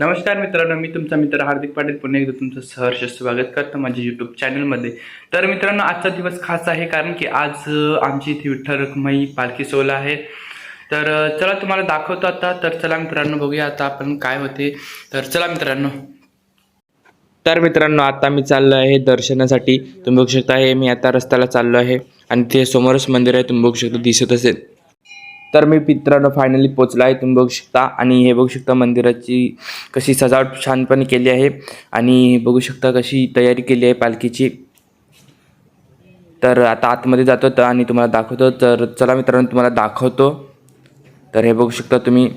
नमस्कार मित्रांनो मी तुमचा मित्र हार्दिक पाटील. पुन्हा एकदा तुमचं सहर्ष स्वागत करतो माझ्या युट्यूब चॅनलमध्ये तर मित्रांनो आजचा दिवस खास आहे कारण की आज आमची इथे विठ्ठल रखुमाई पालखी सोहळा आहे. तर चला तुम्हाला दाखवतो आता. तर चला मित्रांनो बघूया आता आपण काय होते. तर चला मित्रांनो. तर मित्रांनो आता मी चाललो आहे दर्शनासाठी. तुम्ही बघू शकता हे मी आता रस्त्याला चाललो आहे. आणि ते समोरच मंदिर आहे तुम्ही बघू शकता दिसत असेल. तर मी मित्रांनो फायनली पोचला आहे. तुम्ही बघू शकता. आणि हे बघू शकता मंदिराची कशी सजावट छानपणे केली आहे. आणि बघू शकता कशी तयारी केली आहे पालखीची. तर आता आतमध्ये जातो तर आणि तुम्हाला दाखवतो. तर चला मित्रांनो तुम्हाला दाखवतो. तर हे बघू शकता तुम्ही.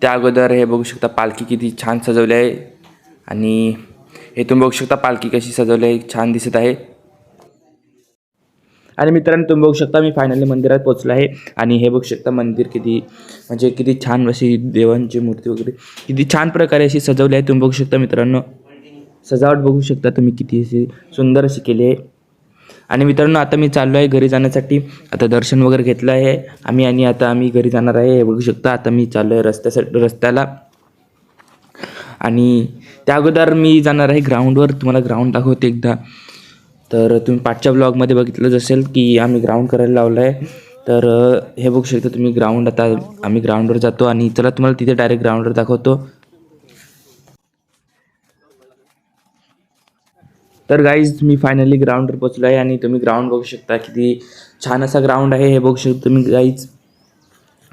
त्या अगोदर हे बघू शकता पालखी किती छान सजवली आहे. आणि हे तुम्ही बघू शकता पालखी कशी सजवली आहे. छान दिसत आहे. आणि मित्रांनो तुम्ही बघू शकता मी फायनली मंदिरात पोचलो आहे. आणि हे बघू शकता मंदिर किती म्हणजे किती छान अशी देवांची मूर्ती वगैरे किती छान प्रकारे अशी सजवली आहे. तुम्ही बघू शकता मित्रांनो सजावट बघू शकता तुम्ही किती अशी सुंदर अशी केली आहे. आणि मित्रांनो आता मी चाललो आहे घरी जाण्यासाठी. आता दर्शन वगैरे घेतलं आहे आम्ही आणि आता आम्ही घरी जाणार आहे. हे बघू शकता आता मी चाललो आहे रस्त्यासाठी रस्त्याला. आणि त्या अगोदर मी जाणार आहे ग्राउंडवर तुम्हाला ग्राउंड दाखवते एकदा. तर तुम्ही पाठच्या ब्लॉगमध्ये बघितलंच असेल की आम्ही ग्राउंड करायला लावलं आहे तर हे बघू शकता तुम्ही ग्राउंड आता आम्ही ग्राउंडवर जातो आणि चला तुम्हाला तिथे डायरेक्ट ग्राउंडवर दाखवतो. तर गाईज मी फायनली ग्राउंडवर पोचलो आहे आणि तुम्ही ग्राउंड बघू शकता किती छान असा ग्राउंड आहे हे बघू शकता तुम्ही गाईज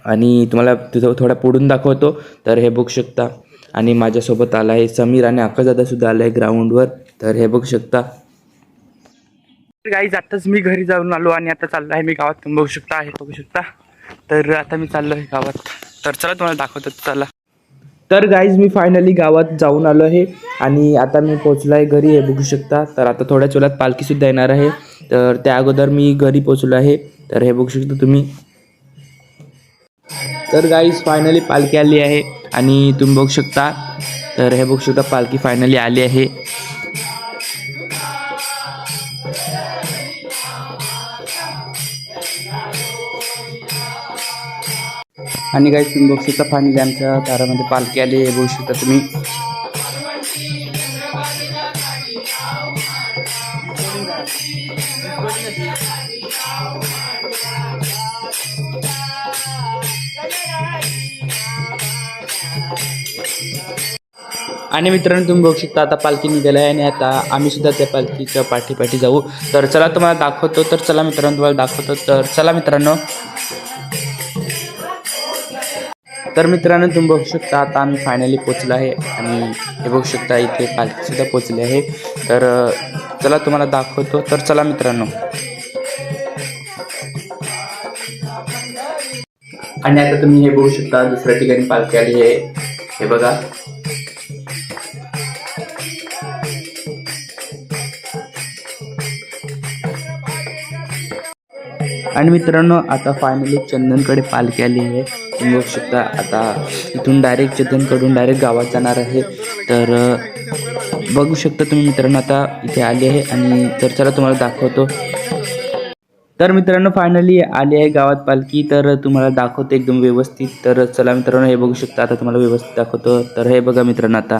आणि तुम्हाला तिथं थोडा पुढून दाखवतो तर हे बघू शकता. आणि माझ्यासोबत आला आहे समीर आणि आकाशदादासुद्धा आला आहे ग्राउंडवर तर हे बघू शकता. गाईज आताच मी घरी जाऊन आलो आणि आता चाललो आहे मी गावात. तुम्ही बघू शकता आहे बघू शकता. तर आता मी चाललो आहे गावात. तर चला तुम्हाला दाखवतो चला. तर गाईज मी फायनली गावात जाऊन आलो आहे आणि आता मी पोचलो आहे घरी हे बघू शकता. तर आता थोड्याच वेळात पालखीसुद्धा येणार आहे. तर त्या अगोदर मी घरी पोचलो आहे. तर हे बघू शकता तुम्ही. तर गाईज फायनली पालखी आली आहे आणि तुम्ही बघू शकता. तर हे बघू शकता पालखी फायनली आली आहे. आणि काही तुम्ही बघू शकता फायनली आमच्या दारामध्ये. पालखी आली हे बघू शकता तुम्ही. आणि मित्रांनो तुम्ही बघू शकता आता पालखी निघाली आहे आणि आता आम्ही सुद्धा त्या पालखीच्या पाठीपाठी जाऊ. तर चला तुम्हाला दाखवतो. तर चला मित्रांनो तुम्हाला दाखवतो. तर चला मित्रांनो. तर मित्रांनो तुम्ही बघू शकता आता आम्ही फायनली पोचलो आहे आणि हे बघू शकता इथे पालखीसुद्धा पोचले आहे. तर चला तुम्हाला दाखवतो. तर चला मित्रांनो. आणि आता तुम्ही हे बघू शकता दुसऱ्या ठिकाणी पालखी आली आहे. हे बघा. आणि मित्रांनो आता फायनली चंदनकडे पालखी आली आहे. तुम्ही बघू शकता आता इथून डायरेक्ट चंदनकडून डायरेक्ट गावात जाणार आहे. तर बघू शकता तुम्ही मित्रांनो आता इथे आली आहे आणि तर चला तुम्हाला दाखवतो. तर मित्रांनो फायनली आली आहे गावात पालखी. तर तुम्हाला दाखवतो एकदम व्यवस्थित. तर चला मित्रांनो हे बघू शकता आता तुम्हाला व्यवस्थित दाखवतो. तर हे बघा मित्रांनो आता.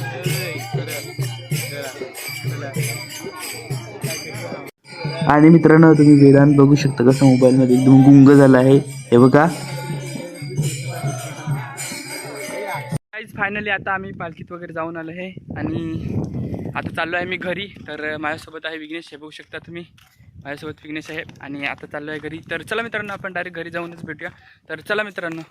आणि मित्रांनो तुम्ही वेदांत बघू शकता कसं मोबाईलमध्ये एकदम गुंग झाला आहे. हे बघा. फायनली आता आम्ही पालखीत वगैरे जाऊन आलो आहे. आणि आता चाललो आहे मी घरी. तर माझ्यासोबत आहे विघ्नेश. हे बघू शकता तुम्ही. माझ्यासोबत विघ्नेश आहे. आणि आता चाललो आहे घरी. तर चला मित्रांनो आपण डायरेक्ट घरी जाऊनच भेटूया. तर चला मित्रांनो.